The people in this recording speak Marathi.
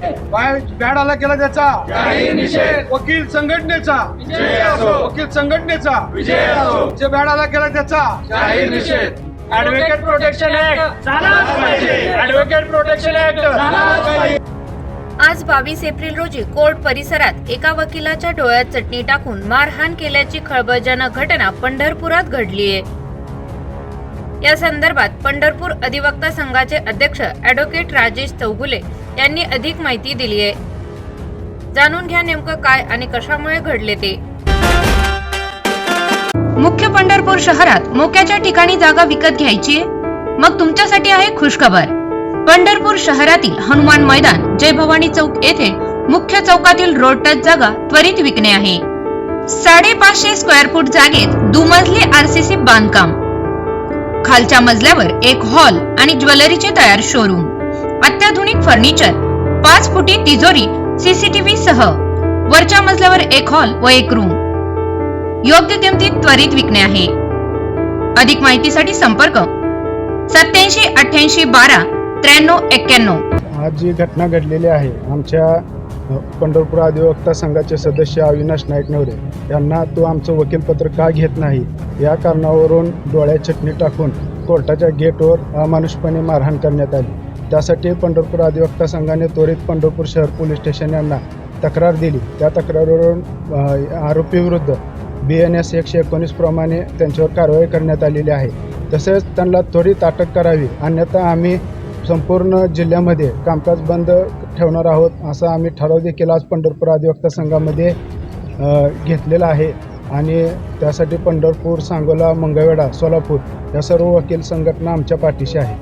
बॅडाला केला त्याचा. वकील संघटनेचा. वकील संघटनेचा. जे बॅडाला केला त्याचा. Advocate protection act advocate protection act आज बावीस एप्रिल रोजी कोर्ट परिसरात एका वकिलाच्या डोळ्यात चटणी टाकून मारहाण केल्याची खळबळजनक घटना पंढरपुरात घडलीय. या संदर्भात पंढरपूर अधिवक्ता संघाचे अध्यक्ष ॲडव्होकेट राजेश चौगुले यांनी अधिक माहिती दिली आहे. जाणून घ्या नेमकं काय आणि कशामुळे घडले ते. मुख्य पंढरपूर शहरात मोक्याच्या ठिकाणी जागा विकत घ्यायची मग तुमच्यासाठी आहे खुशखबर. पंढरपूर शहरातील हनुमान मैदान जय भवानी चौक येथे मुख्य चौकातील रोड टच जागा त्वरित विकणे आहे. साडेपाचशे स्क्वेअर फूट जागेत दुमजली आरसीसी बांधकाम. खालच्या मजल्यावर एक हॉल आणि ज्वेलरीचे तयार शोरूम अत्याधुनिक फर्निचर पाच फुटी तिजोरी सीसीटीव्ही सह. वरच्या मजल्यावर एक हॉल व एक रूम योग्य किमतीत त्वरित विकणे आहे. अधिक माहितीसाठी संपर्क सत्याऐंशी अठ्ठ्याऐंशी बारा त्र्याण्णव एक्क्याण्णव. आज जी घटना घडलेली आहे आमच्या पंढरपूर अधिवक्ता संघाचे सदस्य अविनाश नाईक नवरे यांना तो आमचं वकीलपत्र का घेत नाही? या कारणावरून डोळ्यात चटणी टाकून कोर्टाच्या गेटवर अमानुषपणे मारहाण करण्यात आली. त्यासाठी पंढरपूर अधिवक्ता संघाने त्वरित पंढरपूर शहर पोलीस स्टेशन यांना तक्रार दिली. त्या तक्रारीवरून आरोपीविरुद्ध बी एन एस एकशे एकोणीस प्रमाणे त्यांच्यावर कारवाई करण्यात आलेली आहे. तसेच त्यांना त्वरित अटक करावी. अन्यथा आम्ही संपूर्ण जिल्ह्यामध्ये कामकाज बंद ठेवणार आहोत असा आम्ही ठराव देखील आज पंढरपूर अधिवक्ता संघामध्ये घेतलेला आहे. आणि त्यासाठी पंढरपूर सांगोला मंगळवेढा सोलापूर या सर्व वकील संघटना आमच्या पाठीशी आहे